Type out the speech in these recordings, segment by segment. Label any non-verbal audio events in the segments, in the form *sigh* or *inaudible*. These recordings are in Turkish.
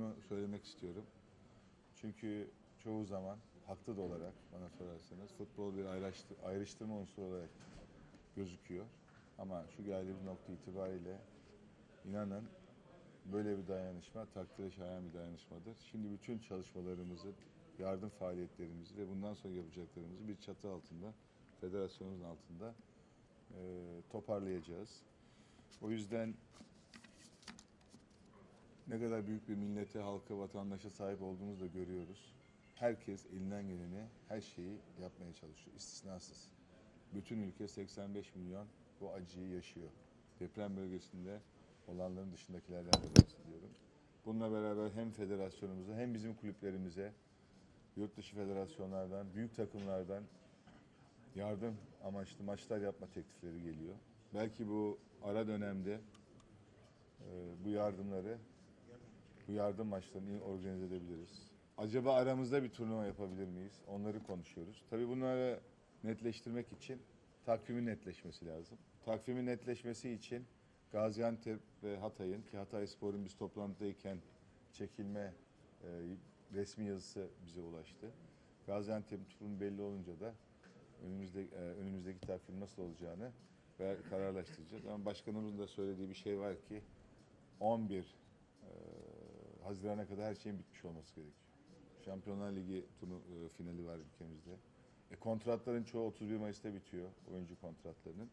Onu söylemek istiyorum. Çünkü çoğu zaman haklı da olarak bana sorarsanız futbol bir ayrıştı- ayrıştırma unsuru olarak gözüküyor. Ama şu geldiğimiz nokta itibariyle inanın böyle bir dayanışma takdire şayan bir dayanışmadır. Şimdi bütün çalışmalarımızı, yardım faaliyetlerimizi ve bundan sonra yapacaklarımızı bir çatı altında, federasyonumuzun altında e, toparlayacağız. O yüzden ne kadar büyük bir millete, halka, vatandaşa sahip olduğumuzu da görüyoruz. Herkes elinden geleni, her şeyi yapmaya çalışıyor, istisnasız. Bütün ülke 85 milyon bu acıyı yaşıyor. Deprem bölgesinde olanların dışındakilerden de bahsediyorum. Bununla beraber hem federasyonumuza hem bizim kulüplerimize, yurt dışı federasyonlardan, büyük takımlardan yardım amaçlı maçlar yapma teklifleri geliyor. Belki bu ara dönemde e, bu yardımları, bu yardım maçlarını organize edebiliriz. Acaba aramızda bir turnuva yapabilir miyiz? Onları konuşuyoruz. Tabii bunları netleştirmek için takvimin netleşmesi lazım. Takvimin netleşmesi için Gaziantep ve Hatay'ın ki Hatay Spor'un biz toplantıdayken çekilme e, resmi yazısı bize ulaştı. Gaziantep'in turun belli olunca da önümüzde e, önümüzdeki takvim nasıl olacağını kararlaştıracağız. Ama başkanımızın da söylediği bir şey var ki 11 e, Haziran'a kadar her şeyin bitmiş olması gerekiyor. Şampiyonlar Ligi turnu, e, finali var ülkemizde. E, kontratların çoğu 31 Mayıs'ta bitiyor oyuncu kontratlarının.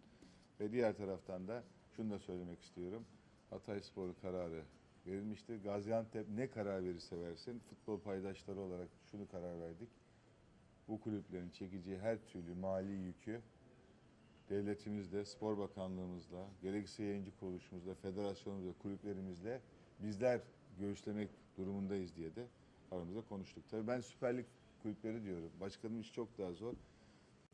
Ve diğer taraftan da şunu da söylemek istiyorum. Hatay Spor kararı verilmiştir. Gaziantep ne karar verirse versin futbol paydaşları olarak şunu karar verdik. Bu kulüplerin çekeceği her türlü mali yükü devletimizle, spor bakanlığımızla, gerekirse yayıncı kuruluşumuzla, federasyonumuzla, kulüplerimizle bizler göğüslemek durumundayız diye de aramızda konuştuk. Tabii ben Süper Lig kulüpleri diyorum. Başkanım iş çok daha zor.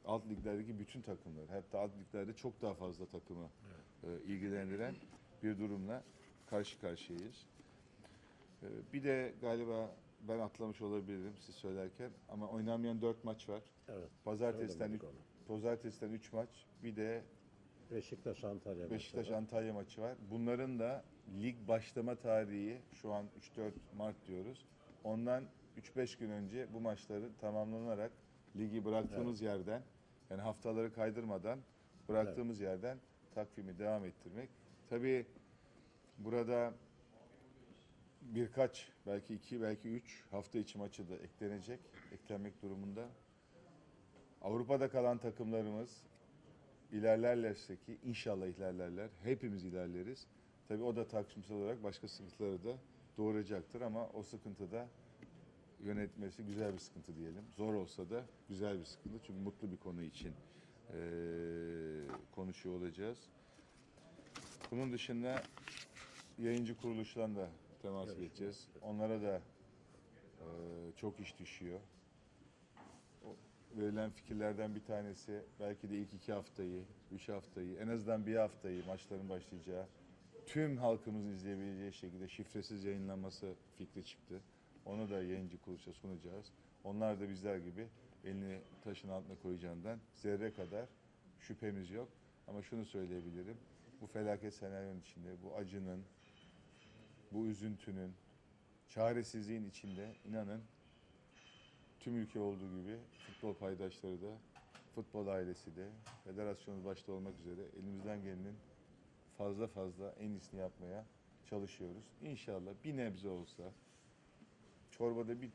Alt liglerdeki bütün takımlar, hatta alt liglerde çok daha fazla takımı e, ilgilendiren bir durumla karşı karşıyayız. E, bir de galiba ben atlamış olabilirim siz söylerken ama oynanmayan dört maç var. Evet. Pazartesiden üç-. Pazartesiden 3 maç, bir de Beşiktaş Antalya. Beşiktaş mesela. Antalya maçı var. Bunların da lig başlama tarihi şu an 3-4 Mart diyoruz. Ondan 3-5 gün önce bu maçları tamamlanarak ligi bıraktığımız yerden yani haftaları kaydırmadan bıraktığımız yerden takvimi devam ettirmek. Tabii burada birkaç belki iki belki üç hafta içi maçı da eklenecek, eklenmek durumunda. Avrupa'da kalan takımlarımız ilerlerlerse ki inşallah ilerlerler. Hepimiz ilerleriz. Tabii o da takvimsel olarak başka sıkıntıları da doğuracaktır ama o sıkıntı da yönetmesi güzel bir sıkıntı diyelim. Zor olsa da güzel bir sıkıntı çünkü mutlu bir konu için eee, konuşuyor olacağız. Bunun dışında yayıncı kuruluşlarla da temas Görüşme edeceğiz. Onlara da eee, çok iş düşüyor. Verilen fikirlerden bir tanesi belki de ilk iki haftayı, üç haftayı, en azından bir haftayı maçların başlayacağı, tüm halkımızın izleyebileceği şekilde şifresiz yayınlanması fikri çıktı. Onu da yayıncı kuruluşa sunacağız. Onlar da bizler gibi elini taşın altına koyacağından zerre kadar şüphemiz yok. Ama şunu söyleyebilirim. Bu felaket senaryonun içinde, bu acının, bu üzüntünün, çaresizliğin içinde inanın tüm ülke olduğu gibi futbol paydaşları da, futbol ailesi de, federasyonumuz başta olmak üzere elimizden gelenin fazla fazla en iyisini yapmaya çalışıyoruz. İnşallah bir nebze olsa, çorbada bir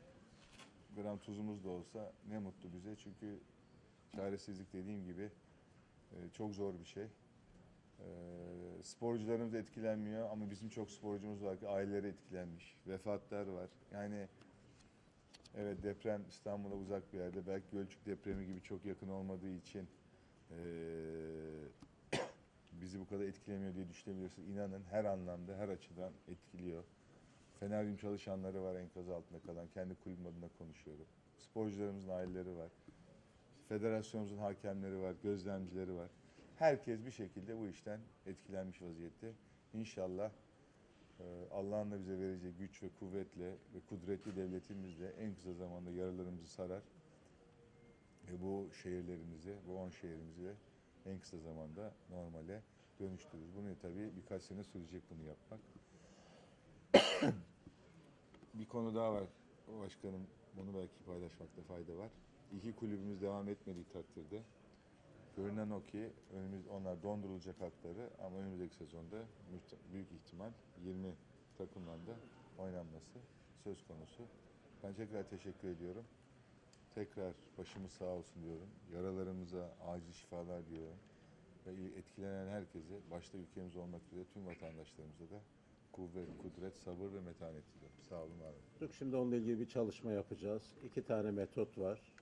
gram tuzumuz da olsa ne mutlu bize. Çünkü çaresizlik dediğim gibi e, çok zor bir şey. E, sporcularımız etkilenmiyor ama bizim çok sporcumuz var ki aileleri etkilenmiş. Vefatlar var. Yani Evet deprem İstanbul'a uzak bir yerde. Belki Gölcük depremi gibi çok yakın olmadığı için eee, *coughs* bizi bu kadar etkilemiyor diye düşünebilirsiniz. İnanın her anlamda, her açıdan etkiliyor. Feneryum çalışanları var enkaz altında kalan. Kendi kulübüm adına konuşuyorum. Sporcularımızın aileleri var. Federasyonumuzun hakemleri var, gözlemcileri var. Herkes bir şekilde bu işten etkilenmiş vaziyette. İnşallah Allah'ın da bize vereceği güç ve kuvvetle ve kudretli devletimizle en kısa zamanda yaralarımızı sarar. Ve bu şehirlerimizi, bu 10 şehrimizi de en kısa zamanda normale dönüştürürüz. Bunu tabii birkaç sene sürecek bunu yapmak. *coughs* konu daha var. Başkanım bunu belki paylaşmakta fayda var. İki kulübümüz devam etmediği takdirde görünen o ki önümüz onlar dondurulacak hakları ama önümüzdeki sezonda büyük ihtimal 20 takımla da oynanması söz konusu. Ben tekrar teşekkür ediyorum. Tekrar başımız sağ olsun diyorum. Yaralarımıza acil şifalar diliyorum. Ve etkilenen herkese, başta ülkemiz olmak üzere tüm vatandaşlarımıza da kuvvet, kudret, sabır ve metanet diliyorum. Sağ olun, var olun. Şimdi onunla ilgili bir çalışma yapacağız. İki tane metot var.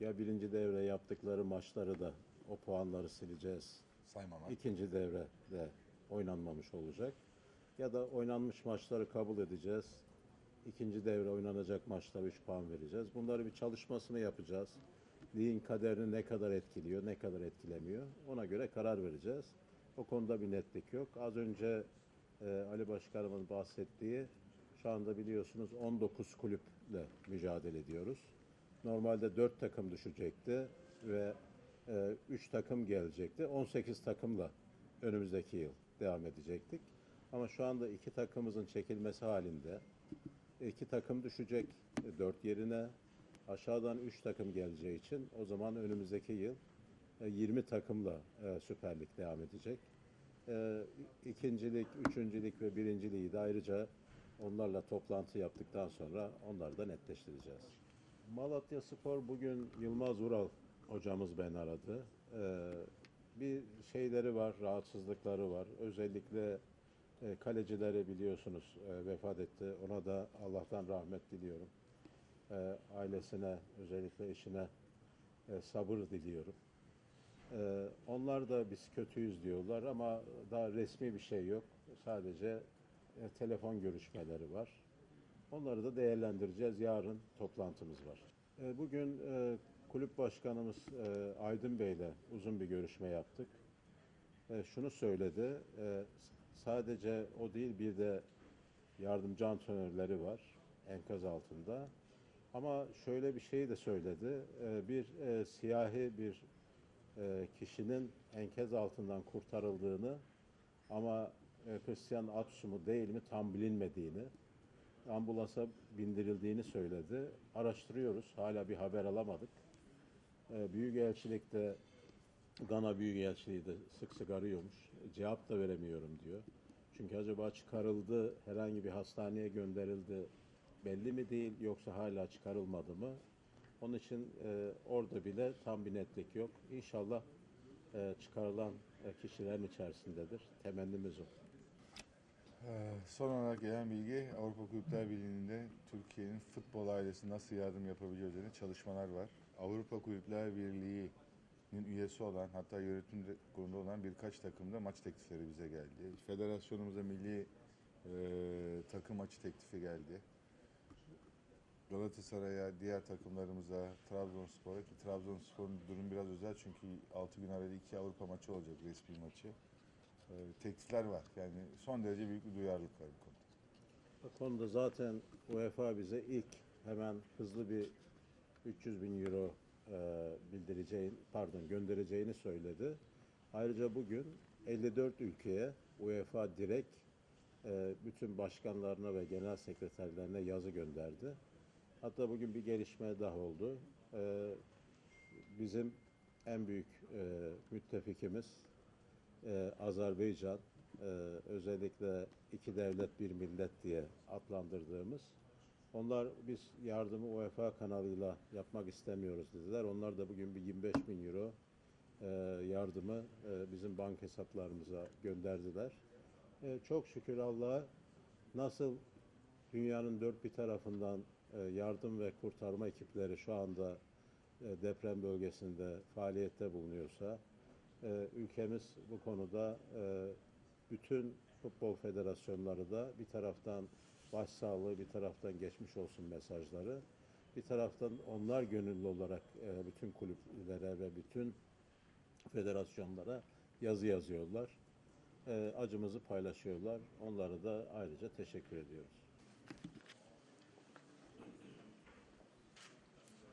Ya birinci devre yaptıkları maçları da o puanları sileceğiz. Saymamak. İkinci devre de oynanmamış olacak. Ya da oynanmış maçları kabul edeceğiz. İkinci devre oynanacak maçlara 3 puan vereceğiz. Bunları bir çalışmasını yapacağız. Ligin kaderini ne kadar etkiliyor, ne kadar etkilemiyor. Ona göre karar vereceğiz. O konuda bir netlik yok. Az önce e, Ali Başkanımın bahsettiği, şu anda biliyorsunuz 19 kulüple mücadele ediyoruz. Normalde 4 takım düşecekti ve 3 takım gelecekti. 18 takımla önümüzdeki yıl devam edecektik. Ama şu anda iki takımımızın çekilmesi halinde iki takım düşecek 4 yerine aşağıdan 3 takım geleceği için o zaman önümüzdeki yıl e, 20 takımla e, Süper Lig devam edecek. E, İkincilik, üçüncülük ve birinciliği de ayrıca onlarla toplantı yaptıktan sonra onları da netleştireceğiz. Malatya Spor bugün Yılmaz Ural hocamız beni aradı. Ee, bir şeyleri var, rahatsızlıkları var. Özellikle e, kalecileri biliyorsunuz e, vefat etti. Ona da Allah'tan rahmet diliyorum. E, ailesine, özellikle eşine e, sabır diliyorum. E, onlar da biz kötüyüz diyorlar ama daha resmi bir şey yok. Sadece e, telefon görüşmeleri var. Onları da değerlendireceğiz. Yarın toplantımız var. E, Bugün e, kulüp başkanımız e, Aydın Bey'le uzun bir görüşme yaptık. Şunu söyledi, e, sadece o değil bir de yardımcı antrenörleri var enkaz altında. Ama şöyle bir şey de söyledi, bir siyahi bir kişinin enkaz altından kurtarıldığını ama Hristiyan Atsu mu değil mi tam bilinmediğini, ambulansa bindirildiğini söyledi. Araştırıyoruz. Hala bir haber alamadık. Ee, Büyükelçilikte Gana Büyükelçiliği de sık sık arıyormuş. Cevap da veremiyorum diyor. Çünkü acaba çıkarıldı, herhangi bir hastaneye gönderildi belli mi değil yoksa hala çıkarılmadı mı? Onun için e, orada bile tam bir netlik yok. İnşallah e, çıkarılan e, kişilerin içerisindedir. Temennimiz o. Ee, Son olarak gelen bilgi Avrupa Kulüpler Birliği'nde Türkiye'nin futbol ailesi nasıl yardım yapabileceği üzerine çalışmalar var. Avrupa Kulüpler Birliği'nin üyesi olan hatta yönetim kurulunda olan birkaç takımda maç teklifleri bize geldi. Federasyonumuza milli e, takım maçı teklifi geldi. Galatasaray'a, diğer takımlarımıza, Trabzonspor'a ki Trabzonspor'un durum biraz özel çünkü 6 gün arada iki Avrupa maçı olacak resmi maçı. Ee, teklifler var. Yani son derece büyük bir duyarlılık var bu konuda. Bu konuda zaten UEFA bize ilk hemen hızlı bir 300 bin euro e, bildireceğin, pardon göndereceğini söyledi. Ayrıca bugün 54 ülkeye UEFA direkt e, bütün başkanlarına ve genel sekreterlerine yazı gönderdi. Hatta bugün bir gelişme daha oldu. E, bizim en büyük e, müttefikimiz e, Azerbaycan, e, özellikle iki devlet bir millet diye adlandırdığımız. Onlar biz yardımı UEFA kanalıyla yapmak istemiyoruz dediler. Onlar da bugün bir 25 bin euro e, yardımı e, bizim bank hesaplarımıza gönderdiler. E, çok şükür Allah'a nasıl dünyanın dört bir tarafından e, yardım ve kurtarma ekipleri şu anda e, deprem bölgesinde faaliyette bulunuyorsa, e, ülkemiz bu konuda e, bütün futbol federasyonları da bir taraftan başsağlığı, bir taraftan geçmiş olsun mesajları, bir taraftan onlar gönüllü olarak e, bütün kulüplere ve bütün federasyonlara yazı yazıyorlar. E, acımızı paylaşıyorlar. Onlara da ayrıca teşekkür ediyoruz.